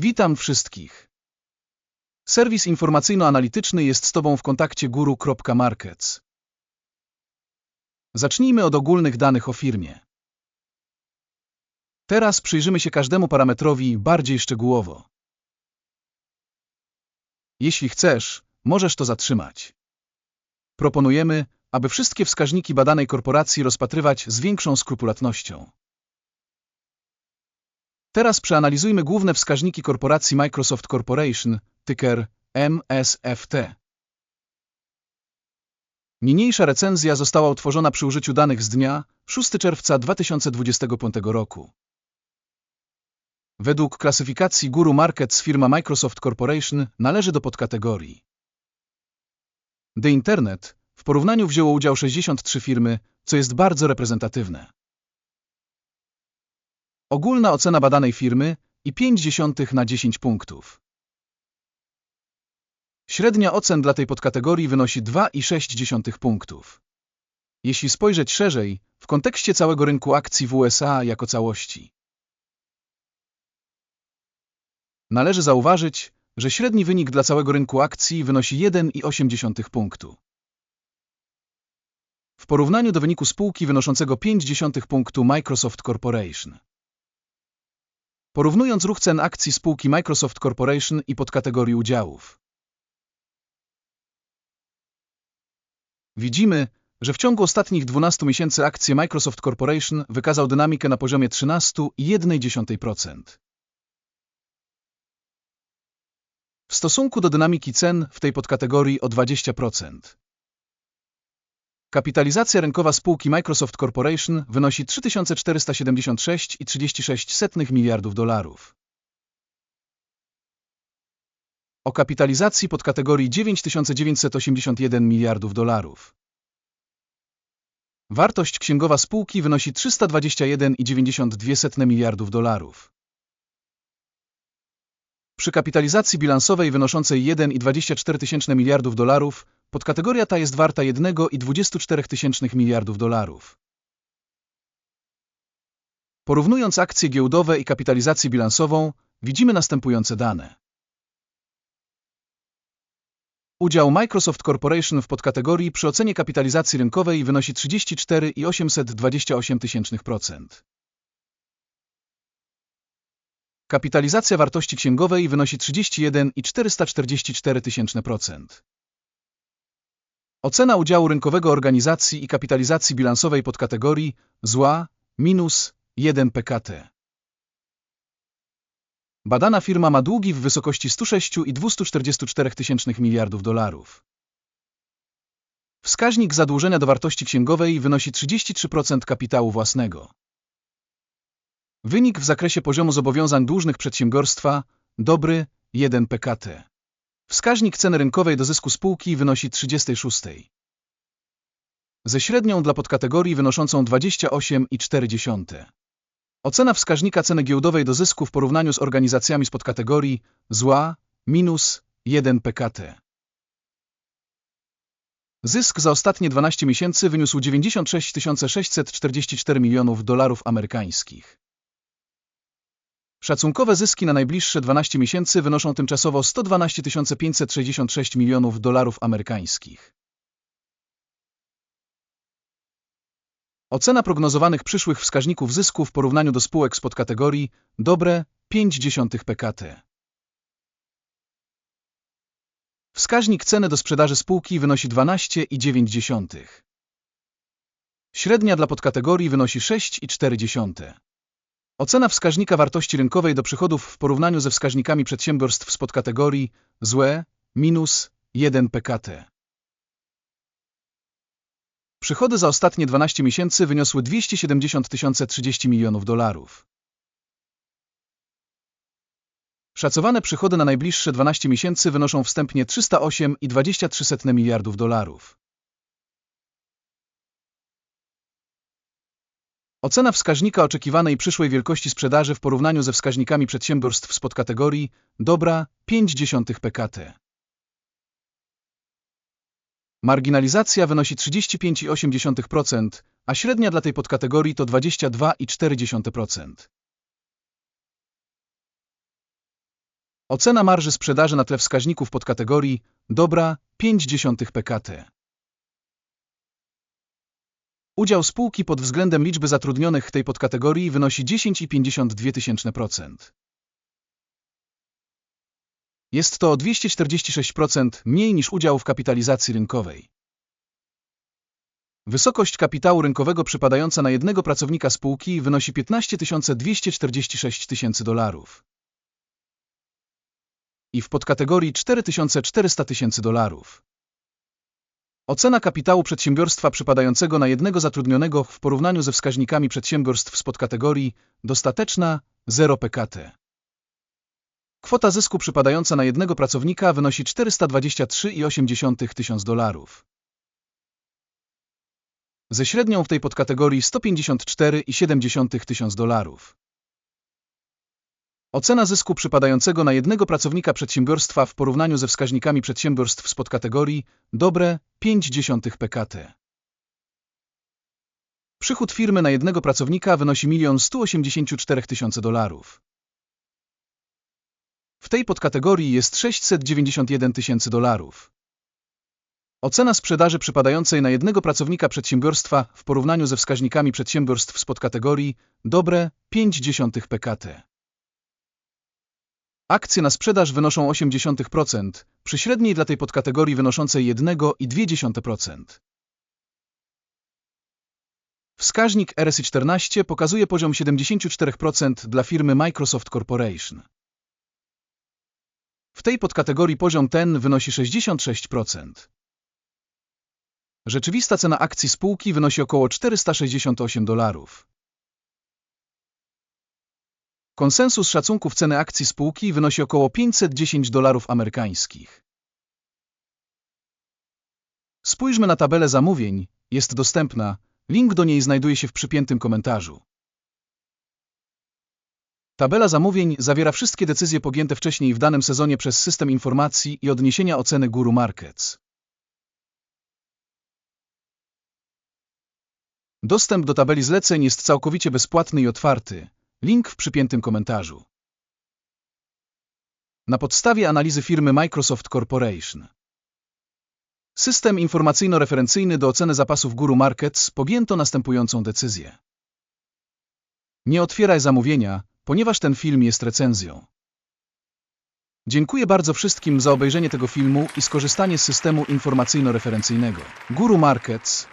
Witam wszystkich. Serwis informacyjno-analityczny jest z Tobą w kontakcie guru.markets. Zacznijmy od ogólnych danych o firmie. Teraz przyjrzymy się każdemu parametrowi bardziej szczegółowo. Jeśli chcesz, możesz to zatrzymać. Proponujemy, aby wszystkie wskaźniki badanej korporacji rozpatrywać z większą skrupulatnością. Teraz przeanalizujmy główne wskaźniki korporacji Microsoft Corporation, ticker MSFT. Niniejsza recenzja została utworzona przy użyciu danych z dnia 6 czerwca 2025 roku. Według klasyfikacji Guru Markets firma Microsoft Corporation należy do podkategorii. The Internet w porównaniu wzięło udział 63 firmy, co jest bardzo reprezentatywne. Ogólna ocena badanej firmy i 0,5 na 10 punktów. Średnia ocen dla tej podkategorii wynosi 2,6 punktów. Jeśli spojrzeć szerzej, w kontekście całego rynku akcji w USA jako całości. Należy zauważyć, że średni wynik dla całego rynku akcji wynosi 1,8 punktu. W porównaniu do wyniku spółki wynoszącego 0,5 punktu Microsoft Corporation. Porównując ruch cen akcji spółki Microsoft Corporation i podkategorii udziałów. Widzimy, że w ciągu ostatnich 12 miesięcy akcje Microsoft Corporation wykazał dynamikę na poziomie 13,1%. W stosunku do dynamiki cen w tej podkategorii o 20%. Kapitalizacja rynkowa spółki Microsoft Corporation wynosi 3476,36 miliardów dolarów. O kapitalizacji podkategorii 9981 miliardów dolarów. Wartość księgowa spółki wynosi 321,92 miliardów dolarów. Przy kapitalizacji bilansowej wynoszącej 1,24 miliardów dolarów podkategoria ta jest warta 1,24 miliardów dolarów. Porównując akcje giełdowe i kapitalizację bilansową, widzimy następujące dane. Udział Microsoft Corporation w podkategorii przy ocenie kapitalizacji rynkowej wynosi 34,828%. Kapitalizacja wartości księgowej wynosi 31,444%. Ocena udziału rynkowego organizacji i kapitalizacji bilansowej podkategorii zła minus 1 PKT. Badana firma ma długi w wysokości 106,244 tysięcznych miliardów dolarów. Wskaźnik zadłużenia do wartości księgowej wynosi 33% kapitału własnego. Wynik w zakresie poziomu zobowiązań dłużnych przedsiębiorstwa dobry 1 PKT. Wskaźnik ceny rynkowej do zysku spółki wynosi 36. Ze średnią dla podkategorii wynoszącą 28,4. Ocena wskaźnika ceny giełdowej do zysku w porównaniu z organizacjami z podkategorii zła minus 1 PKT. Zysk za ostatnie 12 miesięcy wyniósł 96 644 milionów dolarów amerykańskich. Szacunkowe zyski na najbliższe 12 miesięcy wynoszą tymczasowo 112 566 milionów dolarów amerykańskich. Ocena prognozowanych przyszłych wskaźników zysku w porównaniu do spółek z podkategorii dobre 0,5 PKT. Wskaźnik ceny do sprzedaży spółki wynosi 12,9. Średnia dla podkategorii wynosi 6,4. Ocena wskaźnika wartości rynkowej do przychodów w porównaniu ze wskaźnikami przedsiębiorstw z podkategorii złe minus 1 PKT. Przychody za ostatnie 12 miesięcy wyniosły 270 030 milionów dolarów. Szacowane przychody na najbliższe 12 miesięcy wynoszą wstępnie 308,23 miliardów dolarów. Ocena wskaźnika oczekiwanej przyszłej wielkości sprzedaży w porównaniu ze wskaźnikami przedsiębiorstw z podkategorii dobra 0,5 PKT. Marginalizacja wynosi 35,8%, a średnia dla tej podkategorii to 22,4%. Ocena marży sprzedaży na tle wskaźników podkategorii dobra 0,5 PKT. Udział spółki pod względem liczby zatrudnionych w tej podkategorii wynosi 10,52%. Jest to o 246% mniej niż udział w kapitalizacji rynkowej. Wysokość kapitału rynkowego przypadająca na jednego pracownika spółki wynosi 15 246 tysięcy dolarów. I w podkategorii 4400 tysięcy dolarów. Ocena kapitału przedsiębiorstwa przypadającego na jednego zatrudnionego w porównaniu ze wskaźnikami przedsiębiorstw z podkategorii dostateczna 0 PKT. Kwota zysku przypadająca na jednego pracownika wynosi 423,8 tysiąc dolarów. Ze średnią w tej podkategorii 154,7 tysiąc dolarów. Ocena zysku przypadającego na jednego pracownika przedsiębiorstwa w porównaniu ze wskaźnikami przedsiębiorstw z podkategorii dobre 0,5 PKT. Przychód firmy na jednego pracownika wynosi 1 184 tysiące dolarów. W tej podkategorii jest 691 tysięcy dolarów. Ocena sprzedaży przypadającej na jednego pracownika przedsiębiorstwa w porównaniu ze wskaźnikami przedsiębiorstw z podkategorii dobre 0,5 PKT. Akcje na sprzedaż wynoszą 0,8%, przy średniej dla tej podkategorii wynoszącej 1,2%. Wskaźnik RSI 14 pokazuje poziom 74% dla firmy Microsoft Corporation. W tej podkategorii poziom ten wynosi 66%. Rzeczywista cena akcji spółki wynosi około 468 dolarów. Konsensus szacunków ceny akcji spółki wynosi około 510 dolarów amerykańskich. Spójrzmy na tabelę zamówień, jest dostępna, link do niej znajduje się w przypiętym komentarzu. Tabela zamówień zawiera wszystkie decyzje podjęte wcześniej w danym sezonie przez system informacji i odniesienia oceny Guru Markets. Dostęp do tabeli zleceń jest całkowicie bezpłatny i otwarty. Link w przypiętym komentarzu. Na podstawie analizy firmy Microsoft Corporation. System informacyjno-referencyjny do oceny zapasów Guru Markets podjęto następującą decyzję. Nie otwieraj zamówienia, ponieważ ten film jest recenzją. Dziękuję bardzo wszystkim za obejrzenie tego filmu i skorzystanie z systemu informacyjno-referencyjnego. Guru Markets